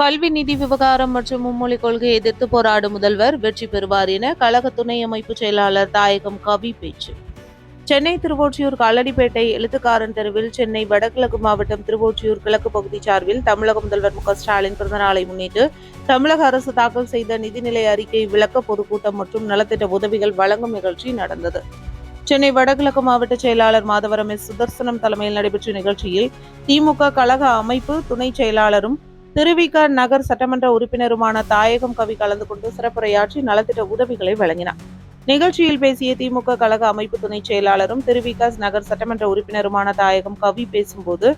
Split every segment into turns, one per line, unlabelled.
கல்வி நிதி விவகாரம் மற்றும் மும்மொழி கொள்கையை எதிர்த்து போராடும் முதல்வர் வெற்றி பெறுவார் என கழக துணை அமைப்பு செயலாளர் தாயகம் கவி பேச்சு. சென்னை திருவொற்றியூர் காலடிப்பேட்டை எழுத்துக்காரன் தெருவில் சென்னை வடகிழக்கு மாவட்டம் திருவொற்றியூர் கிழக்கு பகுதி சார்பில் தமிழக முதல்வர் மு க ஸ்டாலின் பிறந்தநாளை முன்னிட்டு தமிழக அரசு தாக்கல் செய்த நிதிநிலை அறிக்கை விளக்க பொதுக்கூட்டம் மற்றும் நலத்திட்ட உதவிகள் வழங்கும் நிகழ்ச்சி நடந்தது. சென்னை வடகிழக்கு மாவட்ட செயலாளர் மாதவரம் எஸ். சுதர்சனம் தலைமையில் நடைபெற்ற நிகழ்ச்சியில் திமுக கழக அமைப்பு துணை செயலாளரும் திருவிக நகர் சட்டமன்ற உறுப்பினருமான தாயகம் கவி கலந்து கொண்டு சிறப்புரையாற்றி நலத்திட்ட உதவிகளை வழங்கினார். நிகழ்ச்சியில் பேசிய திமுக கழக அமைப்பு துணை செயலாளரும் திருவிக நகர் சட்டமன்ற உறுப்பினருமான தாயகம் கவி பேசும்போது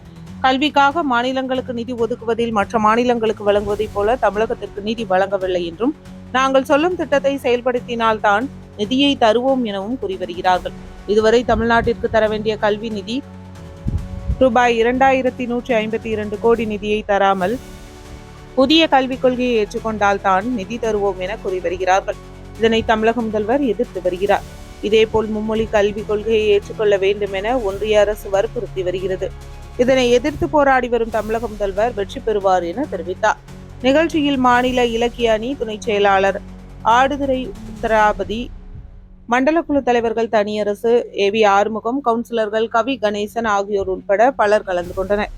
கல்விக்காக மாநிலங்களுக்கு நிதி ஒதுக்குவதில் மற்ற மாநிலங்களுக்கு வழங்குவதைப் போல தமிழகத்திற்கு நிதி வழங்கவில்லை என்றும் நாங்கள் சொல்லும் திட்டத்தை செயல்படுத்தினால்தான் நிதியை தருவோம் எனவும் கூறி வருகிறார்கள். இதுவரை தமிழ்நாட்டிற்கு தர வேண்டிய கல்வி நிதி ரூபாய் இரண்டாயிரத்தி நூற்றி ஐம்பத்தி இரண்டு கோடி நிதியை தராமல் புதிய கல்விக் கொள்கையை ஏற்றுக்கொண்டால் தான் நிதி தருவோம் என கூறி வருகிறார்கள். இதனை தமிழக முதல்வர் எதிர்த்து வருகிறார். இதேபோல் மும்மொழி கல்விக் கொள்கையை ஏற்றுக்கொள்ள வேண்டும் என ஒன்றிய அரசு வற்புறுத்தி வருகிறது. இதனை எதிர்த்து போராடி வரும் தமிழக முதல்வர் வெற்றி பெறுவார் என தெரிவித்தார். நிகழ்ச்சியில் மாநில இலக்கிய அணி துணைச் செயலாளர் ஆடுதுறை உத்தராபதி மண்டல குழு தலைவர்கள் தனியரசு ஏ வி ஆறுமுகம் கவுன்சிலர்கள் கவி கணேசன் ஆகியோர் உட்பட பலர் கலந்து கொண்டனர்.